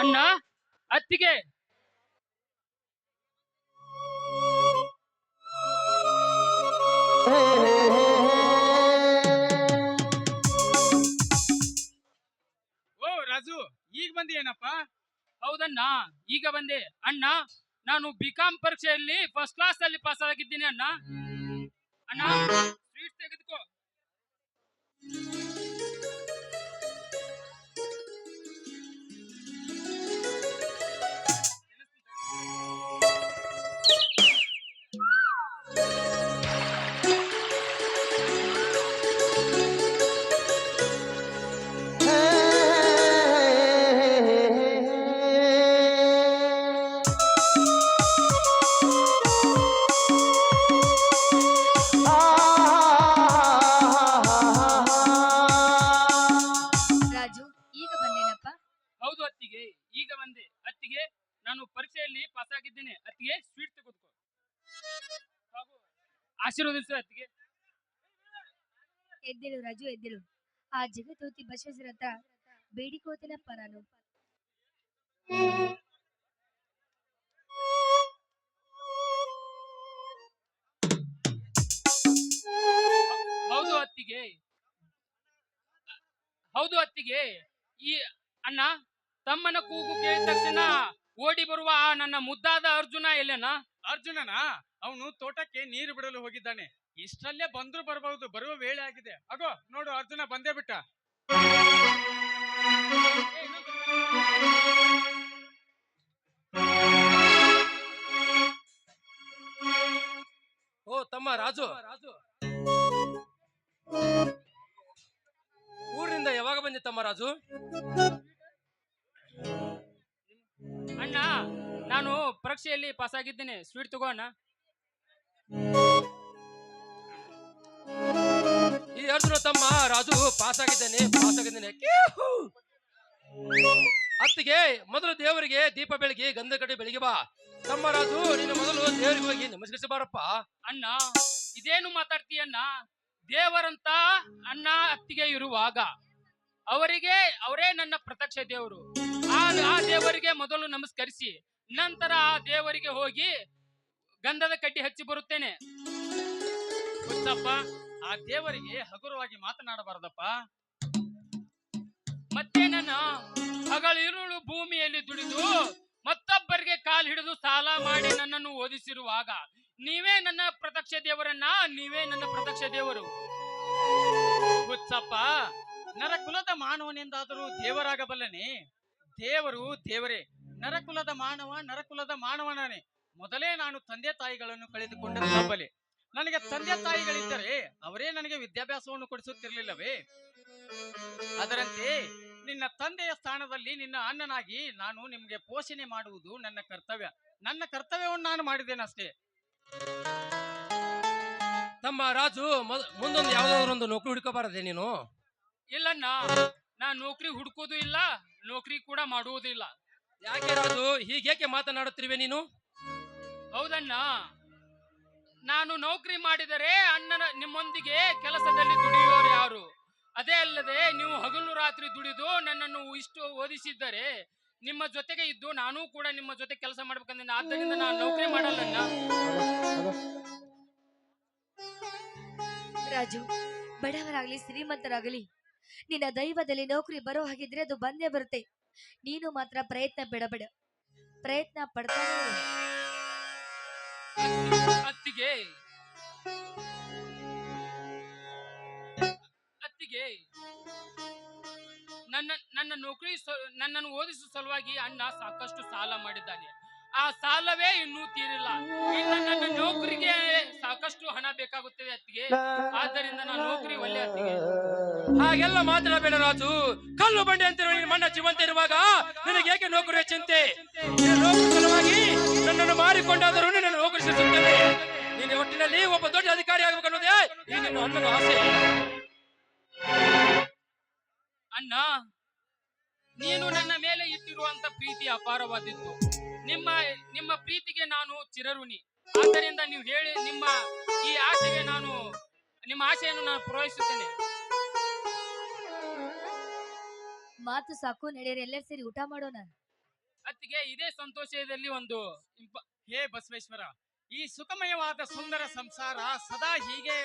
ಅಣ್ಣ, ಅತ್ತಿಗೆ. ಓ, ರಾಜು, ಈಗ ಬಂದಿ ಏನಪ್ಪ ಹೌದಣ್ಣ, ಈಗ ಬಂದೆ. ಅಣ್ಣ, ನಾನು ಬಿ ಕಾಂ ಪರೀಕ್ಷೆಯಲ್ಲಿ ಫಸ್ಟ್ ಕ್ಲಾಸ್ ಅಲ್ಲಿ ಪಾಸ್ ಆಗಿದ್ದೀನಿ, ಅಣ್ಣ. ಅಣ್ಣ ಸ್ವೀಟ್ ತೆಗೆದುಕೋ. ನಾನು ಪರೀಕ್ಷೆಯಲ್ಲಿ ಪಾಸ್ ಆಗಿದ್ದೇನೆ. ಅತ್ತಿಗೆ ಸ್ವೀಟ್ ತೆಗೆದುಕೋ. ಹಾಗೂ ಆಶೀರ್ವದಿಸು ಅತ್ತಿಗೆ. ಎದ್ದೇಳು ರಾಜು ಎದ್ದೇಳು. ಆ ಜಗದೋತಿ ಬಸವೇಶ್ವರ ಹತ್ರ ಬೇಡಿಕೋತೇನಪ್ಪ ನಾನು ಹೌದು ಅತ್ತಿಗೆ. ಹೌದು ಅತ್ತಿಗೆ. ಈ ಅಣ್ಣ ತಮ್ಮನ ಕೂಗು ಕೇಳಿದ ತಕ್ಷಣ ಓಡಿ ಬರುವ ಆ ನನ್ನ ಮುದ್ದಾದ ಅರ್ಜುನ ಎಲ್ಲೇನ? ಅರ್ಜುನನ? ಅವನು ತೋಟಕ್ಕೆ ನೀರು ಬಿಡಲು ಹೋಗಿದ್ದಾನೆ. ಇಷ್ಟಲ್ಲೇ ಬಂದ್ರು ಬರಬಹುದು ಬರುವ ವೇಳೆ ಆಗಿದೆ. ಅಗೋ ನೋಡು ಅರ್ಜುನ ಬಂದೇ ಬಿಟ್ಟ. ಓ ತಮ್ಮ ರಾಜು. ಊರಿನಿಂದ ಯಾವಾಗ ಬಂದೆ ತಮ್ಮ ರಾಜು? ಅಣ್ಣ, ನಾನು ಪರೀಕ್ಷೆಯಲ್ಲಿ ಪಾಸ್ ಆಗಿದ್ದೇನೆ ಸ್ವೀಟ್ ತಗೋ ಅಣ್ಣ. ತಮ್ಮ ರಾಜು ಪಾಸ್ ಆಗಿದ್ದೇನೆ ಪಾಸ್ ಆಗಿದ್ದೇನೆ ಅತ್ತಿಗೆ ಮೊದಲು ದೇವರಿಗೆ ದೀಪ ಬೆಳಗಿ ಗಂಧ ಕಡೆ ಬೆಳಿಗ್ಗೆ ಬಾ. ತಮ್ಮ ರಾಜು, ನೀನು ಮೊದಲು ದೇವರಿಗೆ ಹೋಗಿ ನಮಸ್ಕರಿಸಬಾರಪ್ಪ. ಅಣ್ಣ, ಇದೇನು ಮಾತಾಡ್ತೀಯಣ್ಣ ದೇವರಂತ ಅಣ್ಣ ಅತ್ತಿಗೆ ಇರುವಾಗ ಅವರಿಗೆ ಅವರೇ ನನ್ನ ಪ್ರತ್ಯಕ್ಷ ದೇವರು. ಆ ದೇವರಿಗೆ ಮೊದಲು ನಮಸ್ಕರಿಸಿ, ನಂತರ ಆ ದೇವರಿಗೆ ಹೋಗಿ ಗಂಧದ ಕಡ್ಡಿ ಹಚ್ಚಿ ಬರುತ್ತೇನೆ. ಗೊತ್ತಪ್ಪ ಆ ದೇವರಿಗೆ ಹಗುರವಾಗಿ ಮಾತನಾಡಬಾರದಪ್ಪ. ಮತ್ತೆ ನನ್ನ ಹಗಲಿರುಳು ಭೂಮಿಯಲ್ಲಿ ದುಡಿದು ಮತ್ತೊಬ್ಬರಿಗೆ ಕಾಲ್ ಹಿಡಿದು ಸಾಲ ಮಾಡಿ ನನ್ನನ್ನು ಓದಿಸಿರುವಾಗ, ನೀವೇ ನನ್ನ ಪ್ರತ್ಯಕ್ಷ ದೇವರನ್ನ, ನೀವೇ ನನ್ನ ಪ್ರತ್ಯಕ್ಷ ದೇವರು. ಹುಚ್ಚಪ್ಪ, ನರಕುಲದ ಮಾನವನಿಂದಾದರೂ ದೇವರಾಗಬಲ್ಲನೆ. ದೇವರು ದೇವರೇ ನರಕುಲದ ಮಾನವ ನರಕುಲದ ಮಾನವನೇ ಮೊದಲೇ ನಾನು ತಂದೆ ತಾಯಿಗಳನ್ನು ಕಳೆದುಕೊಂಡ ತಬ್ಬಲೆ ನನಗೆ ತಂದೆ ತಾಯಿಗಳಿದ್ದರೆ ಅವರೇ ನನಗೆ ವಿದ್ಯಾಭ್ಯಾಸವನ್ನು ಕೊಡಿಸುತ್ತಿರಲಿಲ್ಲವೇ? ಅದರಂತೆ ನಿನ್ನ ತಂದೆಯ ಸ್ಥಾನದಲ್ಲಿ ನಿನ್ನ ಅಣ್ಣನಾಗಿ ನಾನು ನಿಮಗೆ ಪೋಷಣೆ ಮಾಡುವುದು ನನ್ನ ಕರ್ತವ್ಯ. ನನ್ನ ಕರ್ತವ್ಯವನ್ನು ನಾನು ಮಾಡಿದ್ದೇನಷ್ಟೇ? ತಮ್ಮ ರಾಜು ಮೊದ- ಮುಂದೊಂದು ಯಾವ್ದಾದ್ರು ಒಂದು ನೌಕರಿ ಹುಡುಕಬಾರದೆ ನೀನು? ಇಲ್ಲಣ್ಣ ನಾ ನೌಕರಿ ಹುಡುಕೋದು ಇಲ್ಲ. ನೌಕರಿ ಕೂಡ ಮಾಡುವುದಿಲ್ಲ. ಯಾಕೆ ರಾಜು? ಹೀಗೇಕೆ ಮಾತನಾಡುತ್ತಿರುವೆ ನೀನು? ಹೌದಣ್ಣ. ನಾನು ನೌಕರಿ ಮಾಡಿದರೆ ಅಣ್ಣನ, ನಿಮ್ಮೊಂದಿಗೆ ಕೆಲಸದಲ್ಲಿ ದುಡಿಯೋರು ಯಾರು? ಅದೇ ಅಲ್ಲದೆ ನೀವು ಹಗಲು ರಾತ್ರಿ ದುಡಿದು ನನ್ನನ್ನು ಇಷ್ಟು ಓದಿಸಿದ್ದರೆ ನಿಮ್ಮ ಜೊತೆಗೆ ಇದ್ದು ನಾನು ಕೂಡ ನಿಮ್ಮ ಜೊತೆ ಕೆಲಸ ಮಾಡ್ಬೇಕಂದ್ರೆ ಆದ್ದರಿಂದ ನಾನು ನೌಕರಿ ಮಾಡಲ್ಲಣ್ಣ. ರಾಜು, ಬಡವರಾಗ್ಲಿ, ಶ್ರೀಮಂತರಾಗಲಿ ನಿನ್ನ ದೈವದಲ್ಲಿ ನೌಕರಿ ಬರೋ ಹಾಗಿದ್ರೆ ಅದು ಬಂದೇ ಬರುತ್ತೆ. ನೀನು ಮಾತ್ರ ಪ್ರಯತ್ನ ಬಿಡಬೇಡ ಪ್ರಯತ್ನ ಪಡ್ತಾನೆ ಅತ್ತಿಗೆ. ಅತ್ತಿಗೆ. ನನ್ನ ನನ್ನ ನೌಕರಿ ನನ್ನನ್ನು ಓದಿಸುವ ಸಲುವಾಗಿ ಅಣ್ಣ ಸಾಕಷ್ಟು ಸಾಲ ಮಾಡಿದ್ದಾನೆ. ಆ ಸಾಲವೇ ಇನ್ನೂ ತೀರಿಲ್ಲ. ಇನ್ನು ನನ್ನ ನೌಕರಿಗೆ ಸಾಕಷ್ಟು ಹಣ ಬೇಕಾಗುತ್ತದೆ ಅತ್ತಿಗೆ. ಆದ್ದರಿಂದ ನಾನು ನೌಕರಿ ಒಳ್ಳೆ ಅತ್ತಿಗೆ. ಹಾಗೆಲ್ಲ ಮಾತಾಡಬೇಡ ರಾಜು. ಕಲ್ಲು ಬಂಡೆ ಅಂತ ನಿನ್ನ ಮಣ್ಣ ಜೀವಂತ ಇರುವಾಗ ನಿನಗೆ ಏಕೆ ನೌಕರಿಯ ಚಿಂತೆ ನಿನ್ನ ಸಲುವಾಗಿ ನನ್ನನ್ನು ಮಾರಿಕೊಂಡಾದರೂ ನಿನ್ನ ನೌಕರಿ ಸಿಗುತ್ತದೆ ನಿನ್ನ ಒಟ್ಟಿನಲ್ಲಿ ಒಬ್ಬ ದೊಡ್ಡ ಅಧಿಕಾರಿ ಆಗಬೇಕು ಅನ್ನೋದೇ ಈಗ ಅಣ್ಣನ ಆಸೆ. ಅಣ್ಣ, ನೀನು ನನ್ನ ಮೇಲೆ ಇಟ್ಟಿರುವಂತ ಪ್ರೀತಿ ಅಪಾರವಾದಿತ್ತು ನಿಮ್ಮ ನಿಮ್ಮ ಪ್ರೀತಿಗೆ ನಾನು ಚಿರಋಣಿ. ಆದ್ದರಿಂದ ನೀವು ಹೇಳಿ ನಿಮ್ಮ ಈ ಆಸೆಗೆ ನಾನು ನಿಮ್ಮ ಆಸೆಯನ್ನು ನಾನು ಪೂರೈಸುತ್ತೇನೆ. ಮಾತು ಸಾಕು ನಡೆಯರೆ ಎಲ್ಲರೂ ಸೇರಿ ಊಟ ಮಾಡೋಣ. ಅತ್ತಿಗೆ ಇದೇ ಸಂತೋಷದಲ್ಲಿ ಒಂದು ಇಂಪ- ಹೇ ಬಸವೇಶ್ವರ ಈ ಸುಖಮಯವಾದ ಸುಂದರ ಸಂಸಾರ ಸದಾ ಹೀಗೆ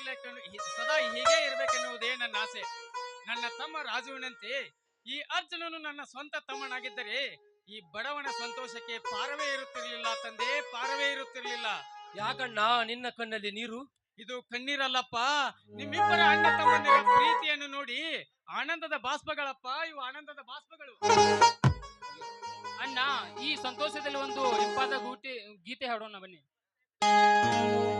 ಹಿ- ಸದಾ ಹೀಗೆ ಇರಬೇಕೆನ್ನುವುದೇ ನನ್ನ ಆಸೆ. ನನ್ನ ತಮ್ಮ ರಾಜುವಿನಂತೆ ಈ ಅರ್ಜುನನು ನನ್ನ ಸ್ವಂತ ತಮ್ಮನಾಗಿದ್ದರೆ ಈ ಬಡವನ ಸಂತೋಷಕ್ಕೆ ಪಾರವೇ ಇರುತ್ತಿರಲಿಲ್ಲ ತಂದೆ ಪಾರವೇ ಇರುತ್ತಿರಲಿಲ್ಲ. ಯಾಕಣ್ಣ ನಿನ್ನ ಕಣ್ಣಲ್ಲಿ ನೀರು? ಇದು ಕಣ್ಣೀರಲ್ಲಪ್ಪ. ನಿಮ್ಮಿಬ್ಬರ ಅಣ್ಣ ತಮ್ಮಂದಿರ ಪ್ರೀತಿಯನ್ನು ನೋಡಿ ಆನಂದದ ಬಾಷ್ಪಗಳಪ್ಪ ಇವು ಆನಂದದ ಬಾಷ್ಪಗಳು. ಅಣ್ಣ ಈ ಸಂತೋಷದಲ್ಲಿ ಒಂದು ಇಂಪಾದ ಗೂಟಿ ಗೀತೆ ಹಾಡೋಣ ಬನ್ನಿ.